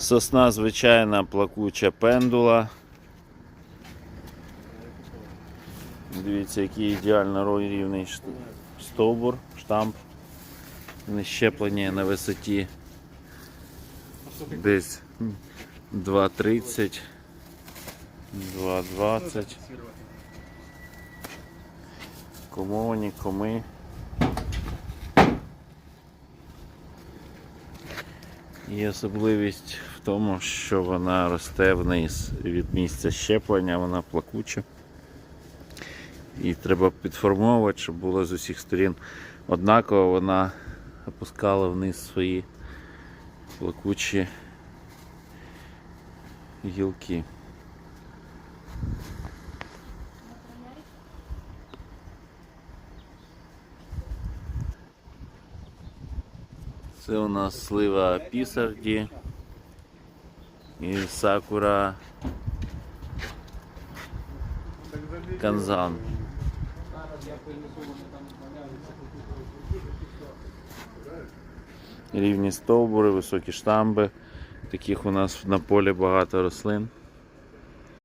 Сосна звичайна плакуча пендула. Дивіться, який ідеально рівний стовбур, штамп. Не щеплення на висоті десь 2,30, 2,20. Комоні, коми. І особливість в тому, що вона росте вниз від місця щеплення, вона плакуча. І треба підформовувати, щоб було з усіх сторін однаково вона опускала вниз свої плакучі гілки. Це у нас слива пісарді і сакура канзан. Рівні стовбури, високі штамби. Таких у нас на полі багато рослин.